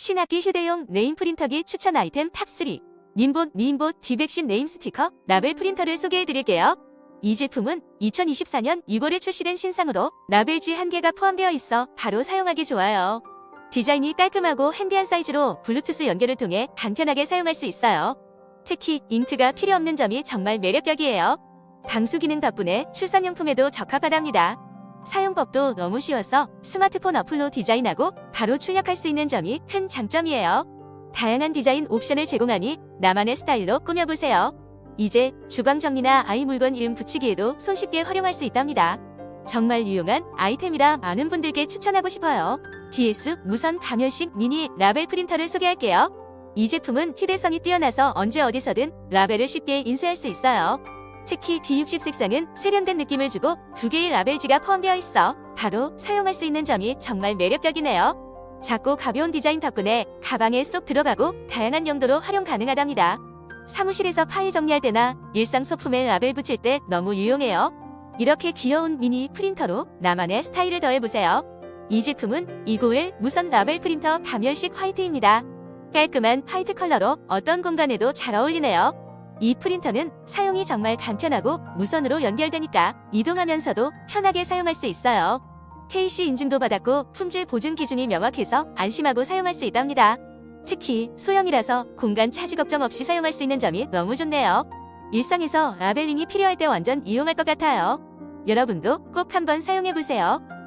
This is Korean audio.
신학기 휴대용 네임 프린터기 추천 아이템 탑3 민봇 미인봇 디백신 네임 스티커 라벨 프린터를 소개해드릴게요. 이 제품은 2024년 6월에 출시된 신상으로 라벨지 한 개가 포함되어 있어 바로 사용하기 좋아요. 디자인이 깔끔하고 핸디한 사이즈로 블루투스 연결을 통해 간편하게 사용할 수 있어요. 특히 잉크가 필요 없는 점이 정말 매력적이에요. 방수 기능 덕분에 출산용품에도 적합하답니다. 사용법도 너무 쉬워서 스마트폰 어플로 디자인하고 바로 출력할 수 있는 점이 큰 장점이에요. 다양한 디자인 옵션을 제공하니 나만의 스타일로 꾸며보세요. 이제 주방 정리나 아이 물건 이름 붙이기에도 손쉽게 활용할 수 있답니다. 정말 유용한 아이템이라 많은 분들께 추천하고 싶어요. DS 무선 가면식 미니 라벨 프린터를 소개할게요. 이 제품은 휴대성이 뛰어나서 언제 어디서든 라벨을 쉽게 인쇄할 수 있어요. 특히 D60 색상은 세련된 느낌을 주고 두 개의 라벨지가 포함되어 있어 바로 사용할 수 있는 점이 정말 매력적이네요. 작고 가벼운 디자인 덕분에 가방에 쏙 들어가고 다양한 용도로 활용 가능하답니다. 사무실에서 파일 정리할 때나 일상 소품에 라벨 붙일 때 너무 유용해요. 이렇게 귀여운 미니 프린터로 나만의 스타일을 더해보세요. 이 제품은 291 무선 라벨 프린터 가면식 화이트입니다. 깔끔한 화이트 컬러로 어떤 공간에도 잘 어울리네요. 이 프린터는 사용이 정말 간편하고 무선으로 연결되니까 이동하면서도 편하게 사용할 수 있어요. KC 인증도 받았고 품질 보증 기준이 명확해서 안심하고 사용할 수 있답니다. 특히 소형이라서 공간 차지 걱정 없이 사용할 수 있는 점이 너무 좋네요. 일상에서 라벨링이 필요할 때 완전 이용할 것 같아요. 여러분도 꼭 한번 사용해보세요.